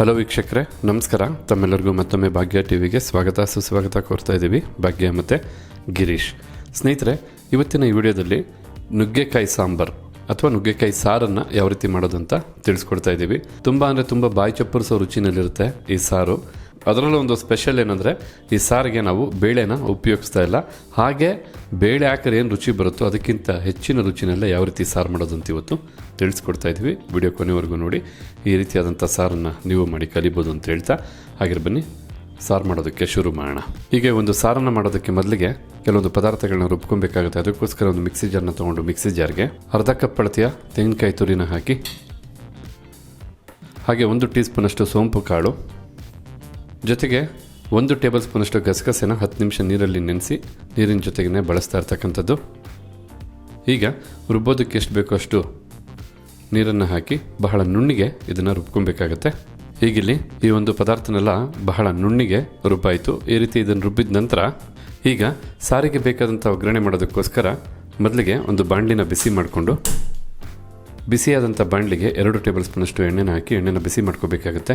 Hello ವೀಕ್ಷಕರೇ, ನಮಸ್ಕಾರ. ತಮ್ಮೆಲ್ಲರಿಗೂ ಮತ್ತೊಮ್ಮೆ ಭಾಗ್ಯ ಟಿವಿಗೆ ಸ್ವಾಗತ, ಸುಸ್ವಾಗತ ಕೋರ್ತಾ ಇದ್ದೀವಿ. ಭಾಗ್ಯ ಮತ್ತು ಗಿರೀಶ್. ಸ್ನೇಹಿತರೆ, ಇವತ್ತಿನ ಈ ವಿಡಿಯೋದಲ್ಲಿ ನುಗ್ಗೆಕಾಯಿ ಸಾಂಬಾರ್ ಅಥವಾ ನುಗ್ಗೆಕಾಯಿ ಸಾರನ್ನು ಯಾವ ರೀತಿ ಮಾಡೋದು ಅಂತ ತಿಳಿಸ್ಕೊಡ್ತಾ ಇದ್ದೀವಿ. ತುಂಬ ಅಂದರೆ ತುಂಬ ಬಾಯಿ ಚಪ್ಪರಿಸೋ ರುಚಿನಲ್ಲಿರುತ್ತೆ ಈ ಸಾರು. ಅದರಲ್ಲೂ ಒಂದು ಸ್ಪೆಷಲ್ ಏನಂದರೆ, ಈ ಸಾರಿಗೆ ನಾವು ಬೇಳೆನ ಉಪಯೋಗಿಸ್ತಾ ಇಲ್ಲ. ಹಾಗೆ ಬೇಳೆ ಹಾಕಿದ್ರೆ ಏನು ರುಚಿ ಬರುತ್ತೋ ಅದಕ್ಕಿಂತ ಹೆಚ್ಚಿನ ರುಚಿನೆಲ್ಲ ಯಾವ ರೀತಿ ಸಾರು ಮಾಡೋದು ಅಂತ ಇವತ್ತು ತಿಳಿಸ್ಕೊಡ್ತಾ ಇದ್ವಿ. ವಿಡಿಯೋ ಕೊನೆವರೆಗೂ ನೋಡಿ. ಈ ರೀತಿಯಾದಂಥ ಸಾರನ್ನು ನೀವು ಮಾಡಿ ಕಲಿಬೋದು ಅಂತ ಹೇಳ್ತಾ. ಹಾಗೆ ಬನ್ನಿ, ಸಾರು ಮಾಡೋದಕ್ಕೆ ಶುರು ಮಾಡೋಣ. ಹೀಗೆ ಒಂದು ಸಾರನ್ನು ಮಾಡೋದಕ್ಕೆ ಮೊದಲಿಗೆ ಕೆಲವೊಂದು ಪದಾರ್ಥಗಳನ್ನ ರುಬ್ಕೊಬೇಕಾಗುತ್ತೆ. ಅದಕ್ಕೋಸ್ಕರ ಒಂದು ಮಿಕ್ಸಿ ಜಾರ್ನ ತೊಗೊಂಡು ಮಿಕ್ಸಿ ಜಾರ್ಗೆ ಅರ್ಧ ಕಪ್ ಅಳತೆಯ ತೆಂಗಿನಕಾಯಿ ತುರಿನ ಹಾಕಿ, ಹಾಗೆ ಒಂದು ಟೀ ಸ್ಪೂನಷ್ಟು ಸೋಂಪು ಕಾಳು ಜೊತೆಗೆ ಒಂದು ಟೇಬಲ್ ಸ್ಪೂನಷ್ಟು ಗಸಗಸೆನ ಹತ್ತು ನಿಮಿಷ ನೀರಲ್ಲಿ ನೆನೆಸಿ ನೀರಿನ ಜೊತೆಗೇ ಬಳಸ್ತಾ ಇರ್ತಕ್ಕಂಥದ್ದು. ಈಗ ರುಬ್ಬೋದಕ್ಕೆ ಎಷ್ಟು ಬೇಕೋ ಅಷ್ಟು ನೀರನ್ನು ಹಾಕಿ ಬಹಳ ನುಣ್ಣಿಗೆ ಇದನ್ನು ರುಬ್ಕೊಬೇಕಾಗತ್ತೆ. ಈಗಿಲ್ಲಿ ಈ ಒಂದು ಪದಾರ್ಥನೆಲ್ಲ ಬಹಳ ನುಣ್ಣಿಗೆ ರುಬ್ಬಾಯಿತು. ಈ ರೀತಿ ಇದನ್ನು ರುಬ್ಬಿದ ನಂತರ ಈಗ ಸಾರಿಗೆ ಬೇಕಾದಂಥ ಒಗ್ಗರಣೆ ಮಾಡೋದಕ್ಕೋಸ್ಕರ ಮೊದಲಿಗೆ ಒಂದು ಬಾಣಲಿನ ಬಿಸಿ ಮಾಡಿಕೊಂಡು ಬಿಸಿಯಾದಂಥ ಬಾಣಲಿಗೆ ಎರಡು ಟೇಬಲ್ ಸ್ಪೂನಷ್ಟು ಎಣ್ಣೆನ ಹಾಕಿ ಎಣ್ಣೆನ ಬಿಸಿ ಮಾಡ್ಕೋಬೇಕಾಗತ್ತೆ.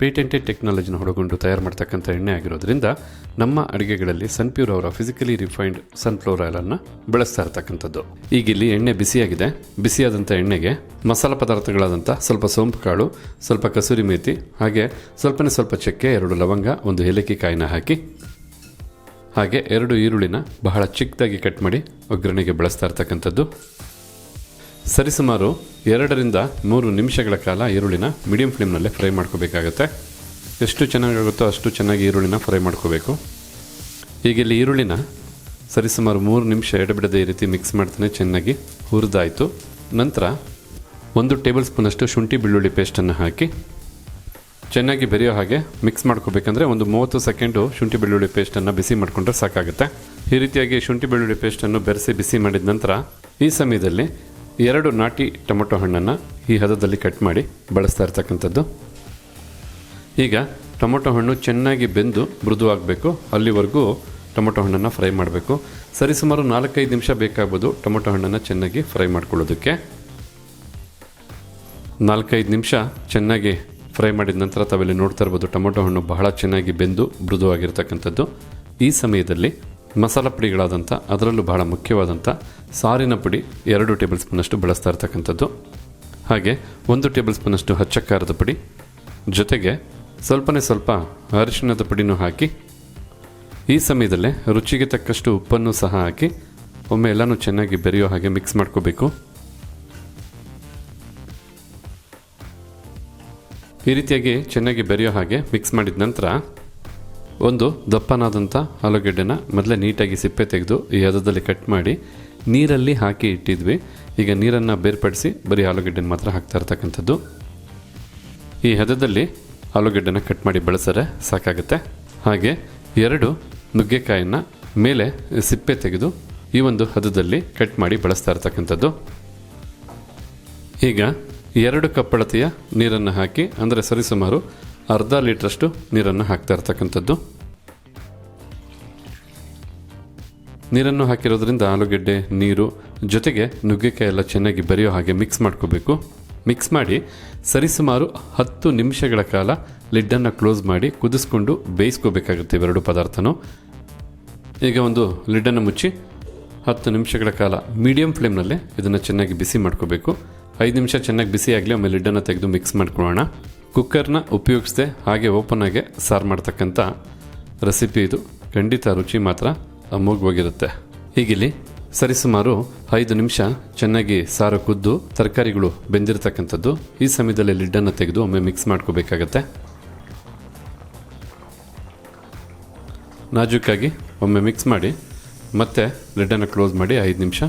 ಪೇಟೆಂಟೆಡ್ ಟೆಕ್ನಾಲಜಿನ ಹೊಡಗೊಂಡು ತಯಾರು ಮಾಡ್ತಕ್ಕಂಥ ಎಣ್ಣೆ ಆಗಿರೋದ್ರಿಂದ ನಮ್ಮ ಅಡುಗೆಗಳಲ್ಲಿ ಸನ್ಪ್ಯೂರ್ ಅವರ ಫಿಸಿಕಲಿ ರಿಫೈನ್ಡ್ ಸನ್ಫ್ಲವರ್ ಆಯಿಲನ್ನು ಬಳಸ್ತಾ ಇರ್ತಕ್ಕಂಥದ್ದು. ಈಗ ಇಲ್ಲಿ ಎಣ್ಣೆ ಬಿಸಿಯಾಗಿದೆ. ಬಿಸಿಯಾದಂಥ ಎಣ್ಣೆಗೆ ಮಸಾಲ ಪದಾರ್ಥಗಳಾದಂಥ ಸ್ವಲ್ಪ ಸೋಂಪು ಕಾಳು, ಸ್ವಲ್ಪ ಕಸೂರಿ ಮೇತಿ, ಹಾಗೆ ಸ್ವಲ್ಪನೇ ಸ್ವಲ್ಪ ಚಕ್ಕೆ, ಎರಡು ಲವಂಗ, ಒಂದು ಏಲಕ್ಕಿ ಕಾಯಿನ ಹಾಕಿ, ಹಾಗೆ ಎರಡು ಈರುಳ್ಳಿನ ಬಹಳ ಚಿಕ್ಕದಾಗಿ ಕಟ್ ಮಾಡಿ ಒಗ್ಗರಣೆಗೆ ಬಳಸ್ತಾ ಇರ್ತಕ್ಕಂಥದ್ದು. ಸರಿಸುಮಾರು ಎರಡರಿಂದ ಮೂರು ನಿಮಿಷಗಳ ಕಾಲ ಈರುಳ್ಳಿನ ಮೀಡಿಯಂ ಫ್ಲೇಮ್ನಲ್ಲೇ ಫ್ರೈ ಮಾಡ್ಕೋಬೇಕಾಗತ್ತೆ. ಎಷ್ಟು ಚೆನ್ನಾಗಾಗುತ್ತೋ ಅಷ್ಟು ಚೆನ್ನಾಗಿ ಈರುಳ್ಳಿನ ಫ್ರೈ ಮಾಡ್ಕೋಬೇಕು. ಈಗ ಇಲ್ಲಿ ಈರುಳ್ಳಿನ ಸರಿಸುಮಾರು ಮೂರು ನಿಮಿಷ ಎಡಬಿಡದೆ ಈ ರೀತಿ ಮಿಕ್ಸ್ ಮಾಡ್ತಾನೆ, ಚೆನ್ನಾಗಿ ಹುರಿದಾಯಿತು. ನಂತರ ಒಂದು ಟೇಬಲ್ ಸ್ಪೂನಷ್ಟು ಶುಂಠಿ ಬೆಳ್ಳುಳ್ಳಿ ಪೇಸ್ಟನ್ನು ಹಾಕಿ ಚೆನ್ನಾಗಿ ಬೆರೆಯೋ ಹಾಗೆ ಮಿಕ್ಸ್ ಮಾಡ್ಕೋಬೇಕಂದ್ರೆ ಒಂದು ಮೂವತ್ತು ಸೆಕೆಂಡು ಶುಂಠಿ ಬೆಳ್ಳುಳ್ಳಿ ಪೇಸ್ಟನ್ನು ಬಿಸಿ ಮಾಡಿಕೊಂಡ್ರೆ ಸಾಕಾಗುತ್ತೆ. ಈ ರೀತಿಯಾಗಿ ಶುಂಠಿ ಬೆಳ್ಳುಳ್ಳಿ ಪೇಸ್ಟನ್ನು ಬೆರೆಸಿ ಬಿಸಿ ಮಾಡಿದ ನಂತರ ಈ ಸಮಯದಲ್ಲಿ ಎರಡು ನಾಟಿ ಟೊಮೊಟೊ ಹಣ್ಣನ್ನು ಈ ಹದದಲ್ಲಿ ಕಟ್ ಮಾಡಿ ಬಳಸ್ತಾ ಇರ್ತಕ್ಕಂಥದ್ದು. ಈಗ ಟೊಮೊಟೊ ಹಣ್ಣು ಚೆನ್ನಾಗಿ ಬೆಂದು ಮೃದುವಾಗಬೇಕು ಅಲ್ಲಿವರೆಗೂ ಟೊಮೊಟೊ ಹಣ್ಣನ್ನು ಫ್ರೈ ಮಾಡಬೇಕು. ಸರಿಸುಮಾರು ನಾಲ್ಕೈದು ನಿಮಿಷ ಬೇಕಾಗ್ಬೋದು ಟೊಮೊಟೊ ಹಣ್ಣನ್ನು ಚೆನ್ನಾಗಿ ಫ್ರೈ ಮಾಡ್ಕೊಳ್ಳೋದಕ್ಕೆ. ನಾಲ್ಕೈದು ನಿಮಿಷ ಚೆನ್ನಾಗಿ ಫ್ರೈ ಮಾಡಿದ ನಂತರ ತಾವೆಲ್ಲಿ ನೋಡ್ತಾ ಇರ್ಬೋದು ಟೊಮೊಟೊ ಹಣ್ಣು ಬಹಳ ಚೆನ್ನಾಗಿ ಬೆಂದು ಮೃದುವಾಗಿರ್ತಕ್ಕಂಥದ್ದು ಈ ಸಮಯದಲ್ಲಿ ಮಸಾಲ ಪುಡಿಗಳಾದಂಥ, ಅದರಲ್ಲೂ ಬಹಳ ಮುಖ್ಯವಾದಂಥ ಸಾರಿನ ಪುಡಿ ಎರಡು ಟೇಬಲ್ ಸ್ಪೂನಷ್ಟು ಬಳಸ್ತಾ ಇರ್ತಕ್ಕಂಥದ್ದು. ಹಾಗೆ ಒಂದು ಟೇಬಲ್ ಸ್ಪೂನಷ್ಟು ಹಚ್ಚ ಖಾರದ ಪುಡಿ. ಜೊತೆಗೆ ಸ್ವಲ್ಪನೇ ಸ್ವಲ್ಪ ಅರಿಶಿಣದ ಪುಡಿನೂ ಹಾಕಿ, ಈ ಸಮಯದಲ್ಲೇ ರುಚಿಗೆ ತಕ್ಕಷ್ಟು ಉಪ್ಪನ್ನು ಸಹ ಹಾಕಿ, ಒಮ್ಮೆ ಎಲ್ಲನೂ ಚೆನ್ನಾಗಿ ಬೆರೆಯೋ ಹಾಗೆ ಮಿಕ್ಸ್ ಮಾಡ್ಕೋಬೇಕು. ಈ ರೀತಿಯಾಗಿ ಚೆನ್ನಾಗಿ ಬೆರೆಯೋ ಹಾಗೆ ಮಿಕ್ಸ್ ಮಾಡಿದ ನಂತರ ಒಂದು ದಪ್ಪನಾದಂಥ ಆಲೂಗೆಡ್ಡೆನ ಮೊದಲೇ ನೀಟಾಗಿ ಸಿಪ್ಪೆ ತೆಗೆದು ಈ ಹದದಲ್ಲಿ ಕಟ್ ಮಾಡಿ ನೀರಲ್ಲಿ ಹಾಕಿ ಇಟ್ಟಿದ್ವಿ. ಈಗ ನೀರನ್ನು ಬೇರ್ಪಡಿಸಿ ಬರೀ ಆಲೂಗಡ್ಡೆನ ಮಾತ್ರ ಹಾಕ್ತಾ ಇರ್ತಕ್ಕಂಥದ್ದು. ಈ ಹದದಲ್ಲಿ ಆಲೂಗೆಡ್ಡೆನ ಕಟ್ ಮಾಡಿ ಬಳಸರೆ ಸಾಕಾಗುತ್ತೆ. ಹಾಗೆ ಎರಡು ನುಗ್ಗೆಕಾಯನ್ನು ಮೇಲೆ ಸಿಪ್ಪೆ ತೆಗೆದು ಈ ಒಂದು ಹದದಲ್ಲಿ ಕಟ್ ಮಾಡಿ ಬಳಸ್ತಾ ಇರ್ತಕ್ಕಂಥದ್ದು. ಈಗ ಎರಡು ಕಪ್ಪಳತೆಯ ನೀರನ್ನು ಹಾಕಿ, ಅಂದರೆ ಸರಿಸುಮಾರು ಅರ್ಧ ಲೀಟ್ರಷ್ಟು ನೀರನ್ನು ಹಾಕ್ತಾ ಇರ್ತಕ್ಕಂಥದ್ದು. ನೀರನ್ನು ಹಾಕಿರೋದ್ರಿಂದ ಆಲೂಗೆಡ್ಡೆ, ನೀರು, ಜೊತೆಗೆ ನುಗ್ಗೆಕಾಯಿ ಎಲ್ಲ ಚೆನ್ನಾಗಿ ಬರೆಯೋ ಹಾಗೆ ಮಿಕ್ಸ್ ಮಾಡ್ಕೋಬೇಕು. ಮಿಕ್ಸ್ ಮಾಡಿ ಸರಿಸುಮಾರು ಹತ್ತು ನಿಮಿಷಗಳ ಕಾಲ ಲಿಡ್ಡನ್ನು ಕ್ಲೋಸ್ ಮಾಡಿ ಕುದಿಸ್ಕೊಂಡು ಬೇಯಿಸ್ಕೋಬೇಕಾಗುತ್ತೆ ಇವೆರಡು ಪದಾರ್ಥನೂ. ಈಗ ಒಂದು ಲಿಡ್ಡನ್ನು ಮುಚ್ಚಿ ಹತ್ತು ನಿಮಿಷಗಳ ಕಾಲ ಮೀಡಿಯಂ ಫ್ಲೇಮ್ನಲ್ಲೇ ಇದನ್ನು ಚೆನ್ನಾಗಿ ಬಿಸಿ ಮಾಡ್ಕೋಬೇಕು. ಐದು ನಿಮಿಷ ಚೆನ್ನಾಗಿ ಬಿಸಿ ಆಗಲಿ ಆಮೇಲೆ ಲಿಡ್ಡನ್ನು ತೆಗೆದು ಮಿಕ್ಸ್ ಮಾಡ್ಕೊಳ್ಳೋಣ. ಕುಕ್ಕರ್ನ ಉಪಯೋಗಿಸದೆ ಹಾಗೆ ಓಪನ್ ಆಗಿ ಸಾರು ಮಾಡ್ತಕ್ಕಂಥ ರೆಸಿಪಿ ಇದು. ಖಂಡಿತ ರುಚಿ ಮಾತ್ರ ಅಮೋಘವಾಗಿರುತ್ತೆ. ಹೀಗಿಲ್ಲಿ ಸರಿಸುಮಾರು ಐದು ನಿಮಿಷ ಚೆನ್ನಾಗಿ ಸಾರು ಕುದ್ದು ತರಕಾರಿಗಳು ಬೆಂದಿರತಕ್ಕಂಥದ್ದು. ಈ ಸಮಯದಲ್ಲಿ ಲಿಡ್ಡನ್ನು ತೆಗೆದು ಒಮ್ಮೆ ಮಿಕ್ಸ್ ಮಾಡ್ಕೋಬೇಕಾಗತ್ತೆ. ನಾಜೂಕಾಗಿ ಒಮ್ಮೆ ಮಿಕ್ಸ್ ಮಾಡಿ ಮತ್ತೆ ಲಿಡ್ಡನ್ನು ಕ್ಲೋಸ್ ಮಾಡಿ ಐದು ನಿಮಿಷ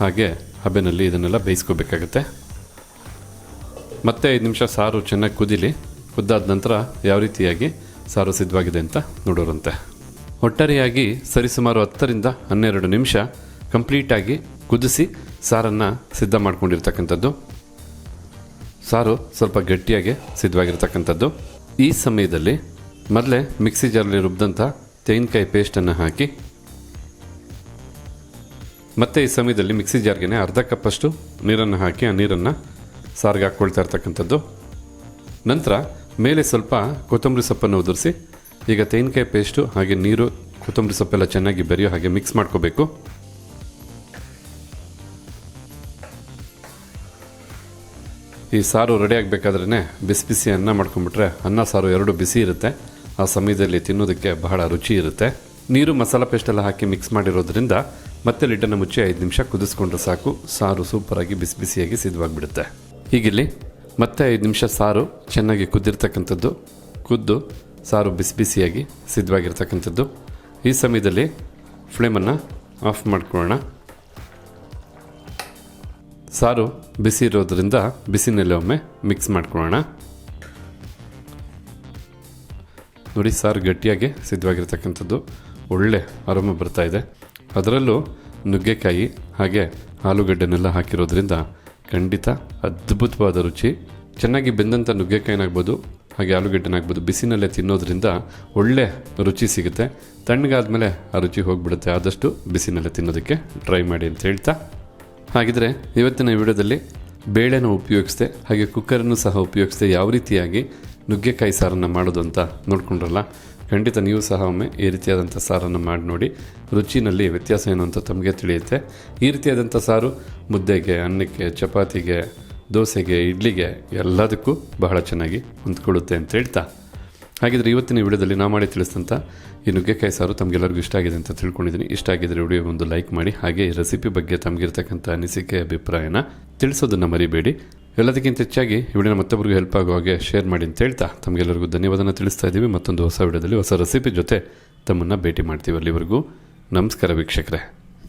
ಹಾಗೆ ಹಬೆನಲ್ಲಿ ಇದನ್ನೆಲ್ಲ ಬೇಯಿಸ್ಕೋಬೇಕಾಗತ್ತೆ. ಮತ್ತೆ ಐದು ನಿಮಿಷ ಸಾರು ಚೆನ್ನಾಗಿ ಕುದಿಲಿ, ಕುದ್ದಾದ ನಂತರ ಯಾವ ರೀತಿಯಾಗಿ ಸಾರು ಸಿದ್ಧವಾಗಿದೆ ಅಂತ ನೋಡೋರಂತೆ. ಒಟ್ಟಾರೆಯಾಗಿ ಸರಿಸುಮಾರು ಹತ್ತರಿಂದ ಹನ್ನೆರಡು ನಿಮಿಷ ಕಂಪ್ಲೀಟಾಗಿ ಕುದಿಸಿ ಸಾರನ್ನು ಸಿದ್ಧ ಮಾಡಿಕೊಂಡಿರ್ತಕ್ಕಂಥದ್ದು. ಸಾರು ಸ್ವಲ್ಪ ಗಟ್ಟಿಯಾಗಿ ಸಿದ್ಧವಾಗಿರ್ತಕ್ಕಂಥದ್ದು. ಈ ಸಮಯದಲ್ಲಿ ಮೊದಲೇ ಮಿಕ್ಸಿ ಜಾರಲ್ಲಿ ರುಬ್ಬಿದಂಥ ತೆಂಗಿನಕಾಯಿ ಪೇಸ್ಟನ್ನು ಹಾಕಿ, ಮತ್ತೆ ಈ ಸಮಯದಲ್ಲಿ ಮಿಕ್ಸಿ ಜಾರ್ಗೆ ಅರ್ಧ ಕಪ್ಪಷ್ಟು ನೀರನ್ನು ಹಾಕಿ, ಆ ನೀರನ್ನು ಸಾರಿಗೆ ಹಾಕ್ಕೊಳ್ತಾ ಇರ್ತಕ್ಕಂಥದ್ದು. ನಂತರ ಮೇಲೆ ಸ್ವಲ್ಪ ಕೊತ್ತಂಬರಿ ಸೊಪ್ಪನ್ನು ಉದುರಿಸಿ, ಈಗ ತೆಂಗಿನಕಾಯಿ ಪೇಸ್ಟು ಹಾಗೆ ನೀರು, ಕೊತ್ತಂಬರಿ ಸೊಪ್ಪೆಲ್ಲ ಚೆನ್ನಾಗಿ ಬೆರೆಯೋ ಹಾಗೆ ಮಿಕ್ಸ್ ಮಾಡ್ಕೋಬೇಕು. ಈ ಸಾರು ರೆಡಿ ಆಗಬೇಕಾದ್ರೇ ಬಿಸಿ ಬಿಸಿ ಅನ್ನ ಮಾಡ್ಕೊಂಬಿಟ್ರೆ ಅನ್ನ ಸಾರು ಎರಡು ಬಿಸಿ ಇರುತ್ತೆ. ಆ ಸಮಯದಲ್ಲಿ ತಿನ್ನೋದಕ್ಕೆ ಬಹಳ ರುಚಿ ಇರುತ್ತೆ. ನೀರು ಮಸಾಲ ಪೇಸ್ಟೆಲ್ಲ ಹಾಕಿ ಮಿಕ್ಸ್ ಮಾಡಿರೋದ್ರಿಂದ ಮತ್ತೆ ಲಿಡ್ಡನ್ನು ಮುಚ್ಚಿ ಐದು ನಿಮಿಷ ಕುದಿಸ್ಕೊಂಡ್ರೆ ಸಾಕು. ಸಾರು ಸೂಪರಾಗಿ ಬಿಸಿ ಬಿಸಿಯಾಗಿ ಸಿದ್ಧವಾಗಿಬಿಡುತ್ತೆ ಹೀಗಿಲ್ಲಿ ಮತ್ತೆ ಐದು ನಿಮಿಷ ಸಾರು ಚೆನ್ನಾಗಿ ಕುದ್ದಿರ್ತಕ್ಕಂಥದ್ದು, ಕುದ್ದು ಸಾರು ಬಿಸಿ ಬಿಸಿಯಾಗಿ ಸಿದ್ಧವಾಗಿರ್ತಕ್ಕಂಥದ್ದು. ಈ ಸಮಯದಲ್ಲಿ ಫ್ಲೇಮನ್ನು ಆಫ್ ಮಾಡ್ಕೊಳ್ಳೋಣ. ಸಾರು ಬಿಸಿ ಇರೋದ್ರಿಂದ ಬಿಸಿನಲ್ಲೇ ಒಮ್ಮೆ ಮಿಕ್ಸ್ ಮಾಡ್ಕೊಳ್ಳೋಣ. ನೋಡಿ, ಸಾರು ಗಟ್ಟಿಯಾಗಿ ಸಿದ್ಧವಾಗಿರ್ತಕ್ಕಂಥದ್ದು. ಒಳ್ಳೆ ಬರ್ತಾ ಇದೆ. ಅದರಲ್ಲೂ ನುಗ್ಗೆಕಾಯಿ ಹಾಗೆ ಆಲೂಗಡ್ಡೆನೆಲ್ಲ ಹಾಕಿರೋದ್ರಿಂದ ಖಂಡಿತ ಅದ್ಭುತವಾದ ರುಚಿ. ಚೆನ್ನಾಗಿ ಬೆಂದಂಥ ನುಗ್ಗೆಕಾಯಿನಾಗ್ಬೋದು, ಹಾಗೆ ಆಲೂಗಡ್ಡೆನಾಗ್ಬೋದು, ಬಿಸಿನಲ್ಲೇ ತಿನ್ನೋದ್ರಿಂದ ಒಳ್ಳೆ ರುಚಿ ಸಿಗುತ್ತೆ. ತಣ್ಣಗಾದ್ಮೇಲೆ ಆ ರುಚಿ ಹೋಗ್ಬಿಡುತ್ತೆ. ಆದಷ್ಟು ಬಿಸಿನಲ್ಲೇ ತಿನ್ನೋದಕ್ಕೆ ಟ್ರೈ ಮಾಡಿ ಅಂತ ಹೇಳ್ತಾ. ಹಾಗಿದ್ರೆ ಇವತ್ತಿನ ವಿಡಿಯೋದಲ್ಲಿ ಬೇಳೆನ ಉಪಯೋಗಿಸ್ದೆ, ಹಾಗೆ ಕುಕ್ಕರನ್ನು ಸಹ ಉಪಯೋಗಿಸ್ದೆ ಯಾವ ರೀತಿಯಾಗಿ ನುಗ್ಗೆಕಾಯಿ ಸಾರನ್ನು ಮಾಡೋದು ಅಂತ ನೋಡ್ಕೊಂಡ್ರಲ್ಲ ಖಂಡಿತ ನೀವು ಸಹ ಒಮ್ಮೆ ಈ ರೀತಿಯಾದಂಥ ಸಾರನ್ನು ಮಾಡಿ ನೋಡಿ. ರುಚಿನಲ್ಲಿ ವ್ಯತ್ಯಾಸ ಏನು ಅಂತ ತಮಗೆ ತಿಳಿಯುತ್ತೆ. ಈ ರೀತಿಯಾದಂಥ ಸಾರು ಮುದ್ದೆಗೆ, ಅನ್ನಕ್ಕೆ, ಚಪಾತಿಗೆ, ದೋಸೆಗೆ, ಇಡ್ಲಿಗೆ ಎಲ್ಲದಕ್ಕೂ ಬಹಳ ಚೆನ್ನಾಗಿ ಹೊಂದ್ಕೊಳ್ಳುತ್ತೆ ಅಂತ ಹೇಳ್ತಾ. ಹಾಗಿದ್ರೆ ಇವತ್ತಿನ ವಿಡಿಯೋದಲ್ಲಿ ನಾ ಮಾಡಿ ತಿಳಿಸಿದಂಥ ಈ ನುಗ್ಗೆಕಾಯಿ ಸಾರು ತಮಗೆಲ್ಲರಿಗೂ ಇಷ್ಟ ಆಗಿದೆ ಅಂತ ತಿಳ್ಕೊಂಡಿದ್ದೀನಿ. ಇಷ್ಟ ಆಗಿದ್ರೆ ವಿಡಿಯೋ ಒಂದು ಲೈಕ್ ಮಾಡಿ. ಹಾಗೆ ಈ ರೆಸಿಪಿ ಬಗ್ಗೆ ತಮಗಿರ್ತಕ್ಕಂಥ ಅನಿಸಿಕೆ, ಅಭಿಪ್ರಾಯನ ತಿಳಿಸೋದನ್ನು ಮರಿಬೇಡಿ. ಎಲ್ಲದಕ್ಕಿಂತ ಹೆಚ್ಚಾಗಿ ವಿಡಿಯೋನ ಮತ್ತೊಬ್ಬರಿಗೂ ಹೆಲ್ಪ್ ಆಗೋ ಹಾಗೆ ಶೇರ್ ಮಾಡಿ ಅಂತ ಹೇಳ್ತಾ ತಮಗೆಲ್ಲರಿಗೂ ಧನ್ಯವಾದನ ತಿಳಿಸ್ತಾ ಇದ್ದೀವಿ. ಮತ್ತೊಂದು ಹೊಸ ವಿಡಿಯೋದಲ್ಲಿ ಹೊಸ ರೆಸಿಪಿ ಜೊತೆ ತಮ್ಮನ್ನು ಭೇಟಿ ಮಾಡ್ತೀವಿ ಅಲ್ಲಿವರೆಗೂ. ನಮಸ್ಕಾರ ವೀಕ್ಷಕರೇ.